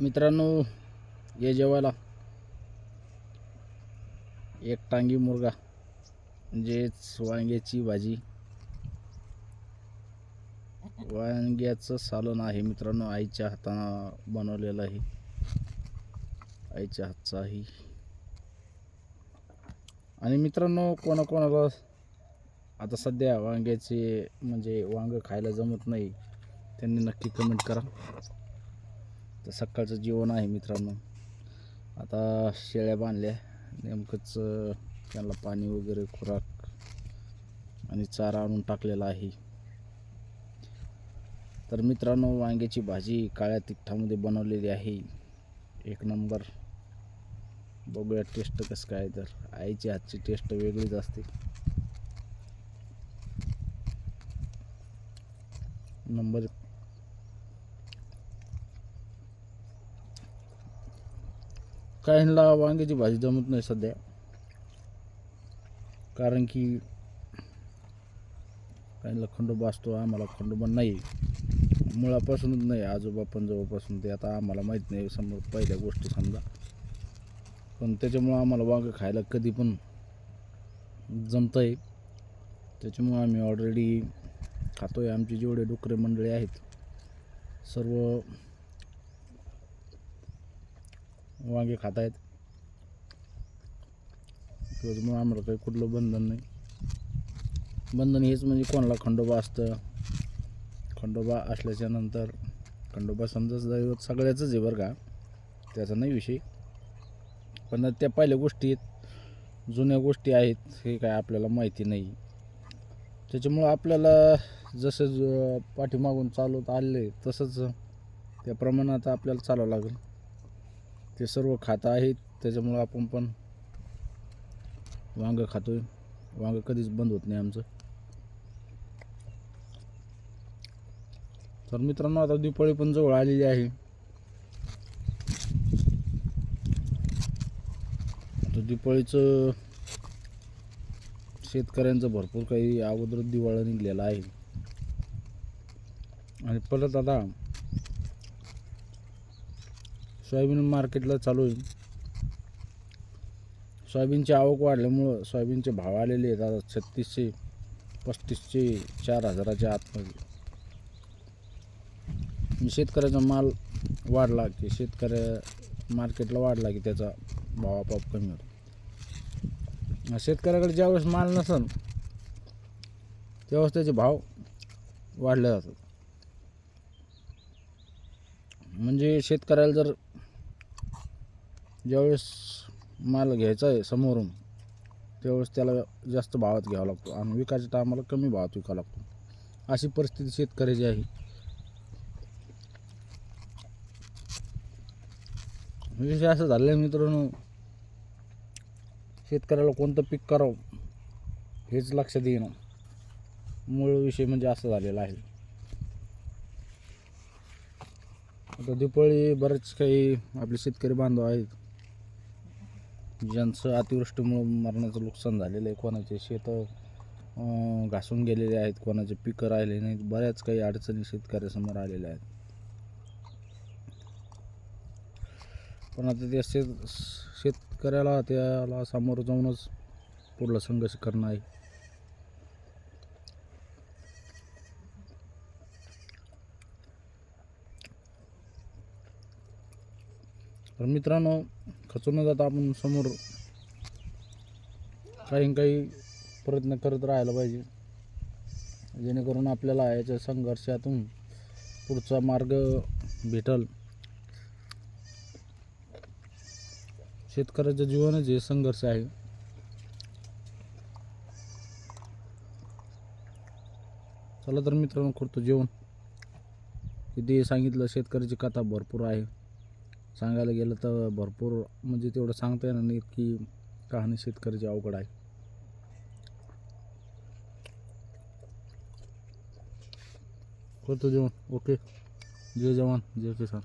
मित्रांनो ये जेवायला एक टांगी मुर्गा म्हणजेच वांग्याची भाजी. वांग्याचं सालन आहे मित्रांनो आईच्या हातानं बनवलेलं आहे. आईच्या हातचाही आणि मित्रांनो कोणाकोणाला आता सध्या वांग्याचे म्हणजे वांगं खायला जमत नाही त्यांनी नक्की कमेंट करा. तर सकाळचं जेवण आहे मित्रांनो. आता शेळ्या बांधल्या. नेमकंच त्यांना पाणी वगैरे खुराक आणि चारा आणून टाकलेला आहे. तर मित्रांनो वांग्याची भाजी काळ्या तिखटामध्ये बनवलेली आहे. एक नंबर. बघूया टेस्ट कसं काय तर. आईची हातची टेस्ट वेगळीच असते. नंबर काहींना वांग्याची भाजी जमत नाही सध्या. कारण की काहींना खंडोबा असतो आम्हाला खंडोबा नाही. मुळापासूनच नाही आजोबा पंजोबापासून ते. आता आम्हाला माहीत नाही समोर पहिल्या गोष्टी समजा. पण त्याच्यामुळं आम्हाला वांगं खायला कधी पण जमतं आहे त्याच्यामुळं आम्ही ऑलरेडी खातो आहे आमचे जेवढे डुकरे मंडळी आहेत सर्व वांगे खात आहेत त्याच्यामुळे आम्हाला काही कुठलं बंधन नाही. बंधन हेच म्हणजे कोणाला खंडोबा असतं. खंडोबा असल्याच्या नंतर खंडोबा समजा दैवत सगळ्याचंच आहे बरं का. त्याचा नाही विषय. पण त्या पहिल्या गोष्टी आहेत. जुन्या गोष्टी आहेत. हे काय आपल्याला माहिती नाही. त्याच्यामुळं आपल्याला जसं पाठीमागून चालवत आले तसंच त्या प्रमाणात आपल्याला चालावं लागेल. ते सर्व खातं आहेत. त्याच्यामुळं आपण पण वांगं आहे वांगं कधीच बंद होत नाही आमचं. तर मित्रांनो आता दिपाळी पण जवळ आलेली आहे. तर दिपाळीचं शेतकऱ्यांचं भरपूर काही अगोदर दिवाळा निघलेला आहे. आणि परत आता सोयाबीन मार्केटला चालू आहे. सोयाबीनची आवक वाढल्यामुळं सोयाबीनचे भाव आलेले आहेत. आता छत्तीसशे पस्तीसशे चार हजाराच्या आतमध्ये. शेतकऱ्याचा माल वाढला की शेतकऱ्या मार्केटला वाढला की त्याचा भाव आपोआप कमी होतो. शेतकऱ्याकडे ज्यावेळेस माल नसेल त्यावेळेस त्याचे भाव वाढले जातात. म्हणजे शेतकऱ्याला जर ज्यावेळेस माल घ्यायचा आहे समोरून त्यावेळेस त्याला जास्त भावात घ्यावा लागतो आणि विकायच्या टायमाला कमी भावात विकावा लागतो. अशी परिस्थिती शेतकऱ्याची आहे. विषय असं झालं आहे मित्रांनो शेतकऱ्याला कोणतं पीक करावं हेच लक्षात येणं मूळ विषय म्हणजे असं झालेला आहे. आता दिपाळी बरेच काही आपले शेतकरी बांधव आहेत. ज्यांचं अतिवृष्टीमुळं मरणाचं नुकसान झालेलं आहे कोणाचे शेतं घासून गेलेले आहेत कोणाचे पिकं राहिले नाहीत बऱ्याच काही अडचणी शेतकऱ्यासमोर आलेल्या आहेत. पण आता त्या शेत शेतकऱ्याला त्याला सामोरं जाऊनच पुढला संघर्ष करणं आहे. तर मित्रांनो खचून न जाता आपण समोर काही काही प्रयत्न करत राहायला पाहिजे. जेणेकरून आपल्याला याच्या संघर्षातून पुढचा मार्ग भेटल. शेतकऱ्याचं जीवनच हे संघर्ष आहे. चला तर मित्रांनो करतो जेवण. किती सांगितलं शेतकऱ्याची कथा भरपूर आहे. सांगायला गेलं तर भरपूर म्हणजे तेवढं सांगता येणार नाही की कहाणी शेतकऱ्याची अवघड आहे. करतो जेवण. ओके. जय जवान. जय किसान.